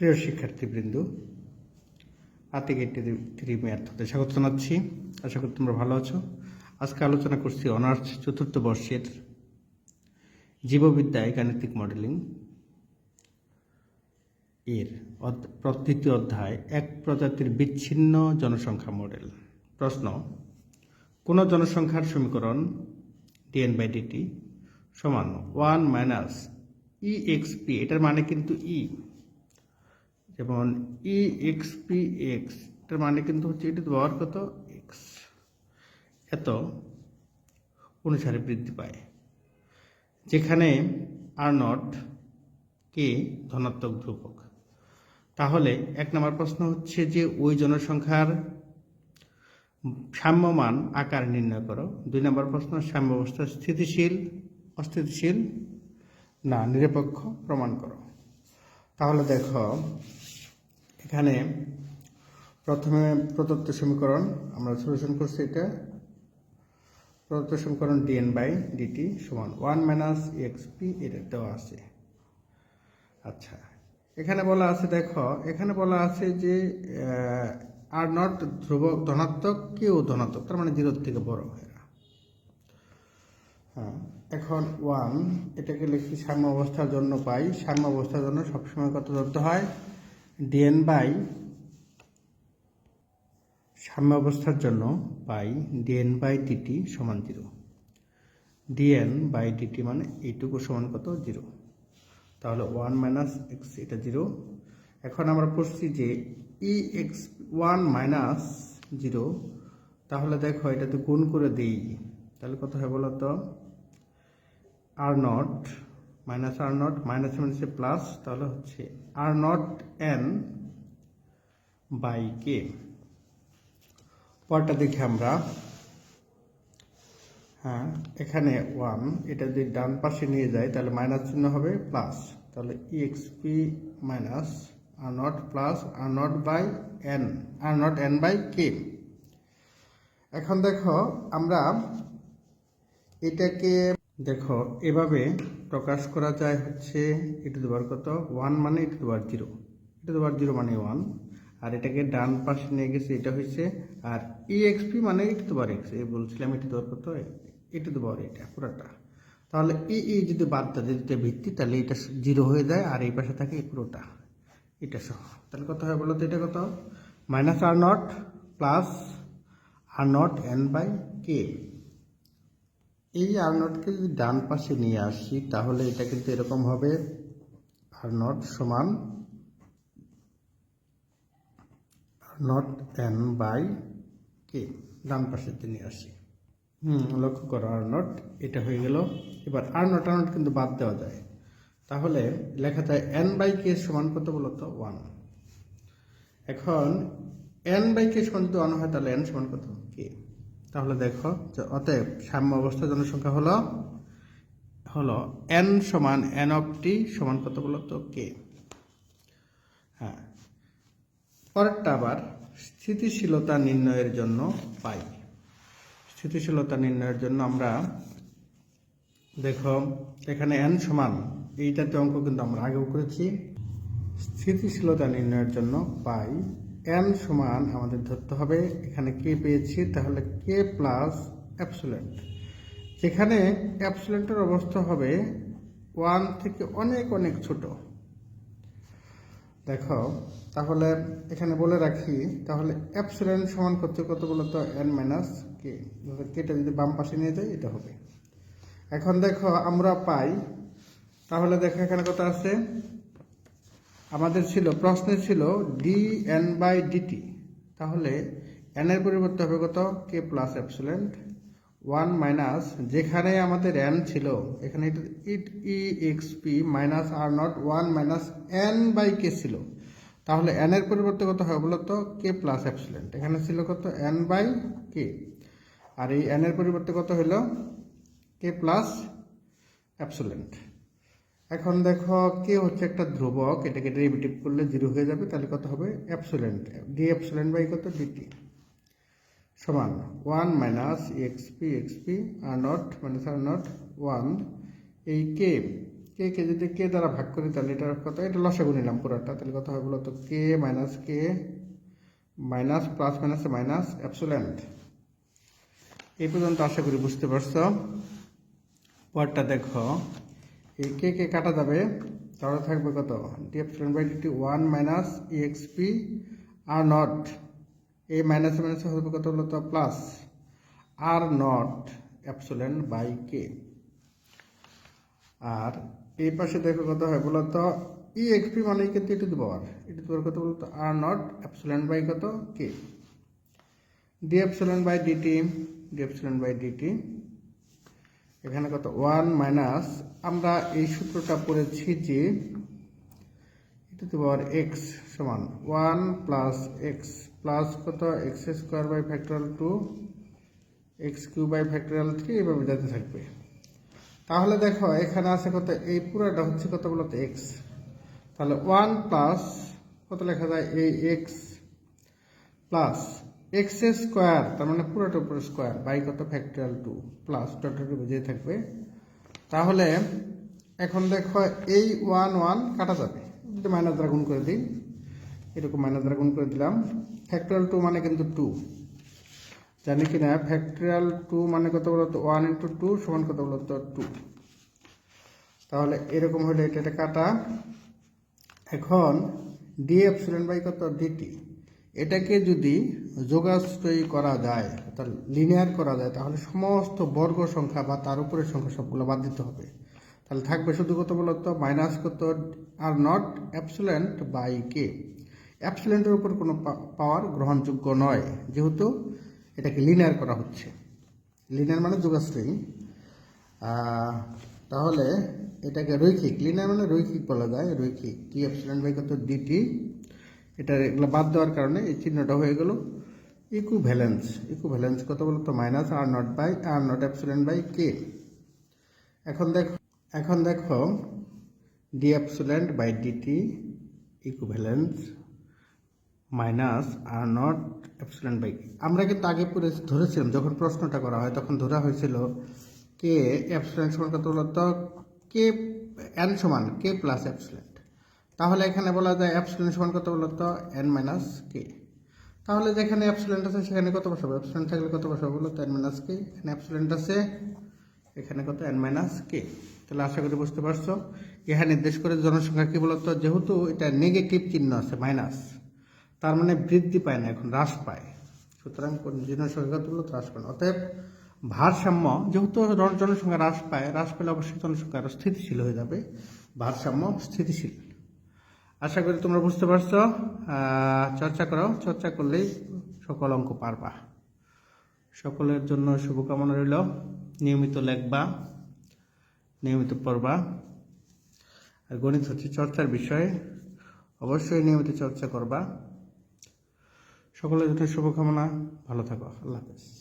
প্রিয় শিক্ষার্থীবৃন্দ, Atik eighty three ম্যাথতে স্বাগত জানাচ্ছি। আশা করি তোমরা ভালো আছো। আজকে আলোচনা করছি অনার্স চতুর্থ বর্ষের জীববিদ্যায় গাণিতিক মডেলিং এর তৃতীয় অধ্যায়, এক প্রজাতির বিচ্ছিন্ন জনসংখ্যা মডেল। প্রশ্ন, কোন জনসংখ্যার সমীকরণ ডিএন বাই ডিটি সমান one minus E X P এটার মানে কিন্তু ই যেমন ই এক্স পি এক্স এটার মানে কিন্তু হচ্ছে এটি পাওয়ার কত? এক্স এত অনুসারে বৃদ্ধি পায়। যেখানে আর নট কে ধনাত্মক ধ্রুবক। তাহলে এক নম্বর প্রশ্ন হচ্ছে যে ওই জনসংখ্যার সাম্যমান আকার নির্ণয় করো। দুই নম্বর প্রশ্ন, সাম্য অবস্থা স্থিতিশীল, অস্থিতিশীল না নিরপেক্ষ প্রমাণ করো। তাহলে দেখো এখানে প্রথমে প্রদত্ত সমীকরণ, আমরা সলিউশন করছি এটা। প্রদত্ত সমীকরণ ডিএন বাই ডিটি সমান ওয়ান মাইনাস এক্স পি এটা দেওয়া আছে। আচ্ছা এখানে বলা আছে, দেখো, এখানে বলা আছে যে আর নট ধ্রুবক ধনাত্মক কেউ ধনাত্মক, তার মানে জিরোর থেকে বড় এরা হ্যাঁ এখন ওয়ান এটাকে লিখি সাম্য অবস্থার জন্য পাই। সাম্য অবস্থার জন্য সবসময় কত ধরতে হয়? ডিএন বাই, সাম্য অবস্থার জন্য পাই ডিএন বাই ডিটি সমান জিরো ডিএন বাই ডিটি মানে এইটুকু সমান কত? জিরো তাহলে ওয়ান মাইনাস এক্স এটা জিরো এখন আমরা পড়ছি যে E X one minus zero তাহলে দেখো এটাতে গুণ করে দিই। তাহলে কত হয় বলো তো R naught minus R naught, minus মাইনাসে প্লাস, তাহলে হচ্ছে R naught N by K. পরটা দেখি আমরা। হ্যাঁ এখানে ওয়ান, এটা যদি ডান পাশে নিয়ে যায়, তাহলে মাইনাস চিহ্ন হবে প্লাস। তাহলে EXP minus R naught plus R naught by N, R naught N by K. এখন দেখো, আমরা এটাকে দেখো, এভাবে প্রকাশ করা যায় হচ্ছে ইটু দুবার কত? ওয়ান মানে ইটু দুবার জিরো ইটু দুবার জিরো মানে ওয়ান আর এটাকে ডান পাশে নিয়ে গেছে, এটা হচ্ছে আর ইএক্সপি মানে ইটু দুবার এক্স এই বলছিলাম ইটু দুবার কত? ইটু দুবার এটা, পুরোটা। তাহলে ই ই যদি বাদ দেয়, যদি ভিত্তি, তাহলে এটা জিরো হয়ে যায়, আর এই পাশে থাকে পুরোটা। এটা সহ। তাহলে কত হয় বলো তো, এটা কত? Minus R naught plus R naught N by K R আর নটকে যদি ডান পাশে নিয়ে আসি, তাহলে এটা কিন্তু এরকম হবে আর নট সমান নট এন বাই কে ডান পাশে নিয়ে আসি। হুম, লক্ষ্য করো আর নট এটা হয়ে গেল। এবার আর নট আর নট কিন্তু বাদ দেওয়া যায়। তাহলে লেখা যায় এন বাই কে সমান কত বলতো ওয়ান এখন এন বাই কে সমান যদি ওয়ান হয়, তাহলে এন সমান কত? তাহলে দেখো যে অতএব সাম্য অবস্থা জনসংখ্যা হলো হলো এন সমান এন অফ টি সমান কত বলতো কে হ্যাঁ। পরেরটা আবার স্থিতিশীলতা নির্ণয়ের জন্য পাই। স্থিতিশীলতা নির্ণয়ের জন্য আমরা দেখো এখানে এন সমান, এইটাতে অঙ্ক কিন্তু আমরা আগেও করেছি। স্থিতিশীলতা নির্ণয়ের জন্য পাই এন সমান আমাদের ধরতে হবে, এখানে কে পেয়েছি, তাহলে কে প্লাস অ্যাপসুলেন্ট যেখানে অ্যাপসুলেন্টের অবস্থা হবে ওয়ান থেকে অনেক অনেক ছোট। দেখো, তাহলে এখানে বলে রাখি, তাহলে অ্যাপসুলেন্ট সমান করতে কত বলতো এন মাইনাস কে কেটা যদি বাম পাশে নিয়ে যায় এটা হবে। এখন দেখো, আমরা পাই। তাহলে দেখো এখানে কত আছে? আমাদের ছিল প্রশ্নে ছিল ডি এন বাই ডিটি তাহলে এন এর পরিবর্তে হবে কত? K plus epsilon one minus যেখানে আমাদের এন ছিল, এখানে it E X P minus R naught one minus N by K ছিল। তাহলে এন এর পরিবর্তে কত হবে বলতো? কে প্লাস অ্যাপসুলেন্ট এখানে ছিল কত? এন বাই কে আর এই এন এর পরিবর্তে কত হলো? কে প্লাস অ্যাপসুলেন্ট এখন দেখো, কে হচ্ছে একটা ধ্রুবক? এটাকে ডেরিভেটিভ করলে জিরো হয়ে যাবে, তাহলে কত হবে? অ্যাপসুলেন্ট ডি অ্যাপসুলেন্ট বাই কত? ডিটি সমান one minus X P X P R naught minus R naught one এই কে কে কে যদি কে দ্বারা ভাগ করি, তাহলে এটার কত? এটা লসাগু নিলাম পুরোটা, তাহলে কত হয় বলতো? K minus K minus plus minus minus epsilon এই পর্যন্ত আশা করি বুঝতে পারছ। পরটা দেখো। কে কে কাটা যাবে? তাহলে থাকবে কত? D epsilon by DT one minus EXP R naught এই মাইনাস মাইনাস হবে কত হলো তো? Plus R naught epsilon by K আর এই পাশে দেখো কত হয় বলতো ই এক্সপি মানে কিন্তু এটু দেবো আর এটু দেওয়ার কত বলতো আর নট অ্যাপসুল্যান্ট বাই কত? K D epsilon by DT D epsilon by DT এখানে কত? ওয়ান মাইনাস, আমরা এই সূত্রটা পড়েছি যে তো পাওয়ার এক্স সমান ওয়ান প্লাস এক্স প্লাস কত? X square by factorial two X cube by factorial three এভাবে যেতে থাকবে। তাহলে দেখো, এখানে আছে কত? এই পুরোটা হচ্ছে কত বলতো? এক্স তাহলে ওয়ান প্লাস কত লেখা যায়? এই এক্স প্লাস এক্স স্কোয়ার তার মানে পুরোটা উপরে স্কোয়ার বাই কত ফ্যাক্টরিয়াল টু প্লাস টোটাল বুঝিয়ে থাকবে। তাহলে এখন দেখো এই ওয়ান ওয়ান কাটা যাবে। যদি মাইনাস দ্বারা গুণ করে দিই। এরকম মাইনাস দ্বারা গুণ করে দিলাম। ফ্যাক্টরিয়াল টু মানে কিন্তু টু জানি কি না ফ্যাক্টরিয়াল টু মানে কত বলতো? ওয়ান ইন্টু টু সমান কত বলতো? টু তাহলে এরকম হলে এটা এটা কাটা। এখন ডি এফ এপসিলন বাই কত ডিটি এটাকে যদি যোগাশ্রয়ী করা যায়, অর্থাৎ লিনিয়ার করা যায়, তাহলে সমস্ত বর্গ সংখ্যা বা তার উপরের সংখ্যা সবগুলো বাদ দিতে হবে। তাহলে থাকবে শুধু কত বলতো মাইনাস কত? আর নট অ্যাপসুলেন্ট বাই কে অ্যাপসুলেন্টের উপর কোনো পাওয়ার গ্রহণযোগ্য নয়, যেহেতু এটাকে লিনিয়ার করা হচ্ছে। লিনিয়ার মানে যোগাশ্রয়ী। তাহলে এটাকে রৈখিক লিনিয়ার মানে রৈখিক বলা যায়, রৈখিক। টি অ্যাপসিলন বাই কত? ডিটি এটা এগুলো বাদ দেওয়ার কারণে এই চিহ্নটা হয়ে গেল। ইকুভ্যালেন্স ইকুভ্যালেন্স কত বলতো? Minus R naught by R naught epsilon by K এখন দেখো এখন দেখো D epsilon by DT equivalence minus R naught epsilon by আমরা কিন্তু আগে পরে ধরেছিলাম, যখন প্রশ্নটা করা হয় তখন ধরা হয়েছিল কে অ্যাপসিলন সমান কত বলতো? কে এন সমান কে প্লাস অ্যাপসিলেন্ট তাহলে এখানে বলা যায় অ্যাপসিলন সমান কত বলতো এন মাইনাস কে তাহলে যেখানে অ্যাপসিলেন্ট আছে সেখানে কত বসাবো? অ্যাপসিলেন্ট থাকলে কত বসাবো বলো তো? এন মাইনাস কে এখানে অ্যাপসিলেন্ট আছে, এখানে কত? এন মাইনাস কে তাহলে আশা করি বুঝতে পারছ। ইহা নির্দেশ করে জনসংখ্যা কি বলতো যেহেতু এটা নেগেটিভ চিহ্ন আছে মাইনাস তার মানে বৃদ্ধি পায় না, এখন হ্রাস পায়। সুতরাং জনসংখ্যা তুলো হ্রাস পায় না। অতএব ভারসাম্য, যেহেতু জনসংখ্যা হ্রাস পায়, হ্রাস পেলে অবশ্যই জনসংখ্যা আরও স্থিতিশীল হয়ে যাবে। ভারসাম্য স্থিতিশীল। আশা করি তোমরা বুঝতে পারছ চর্চা করো। চর্চা করলেই সকল অঙ্ক পারবা। সকলের জন্য শুভকামনা রইল। নিয়মিত লেখবা, নিয়মিত পড়বা। আর গণিত হচ্ছে চর্চার বিষয়। অবশ্যই নিয়মিত চর্চা করবা। সকলের জন্য শুভকামনা। ভালো থাকো। আল্লাহ হাফেজ।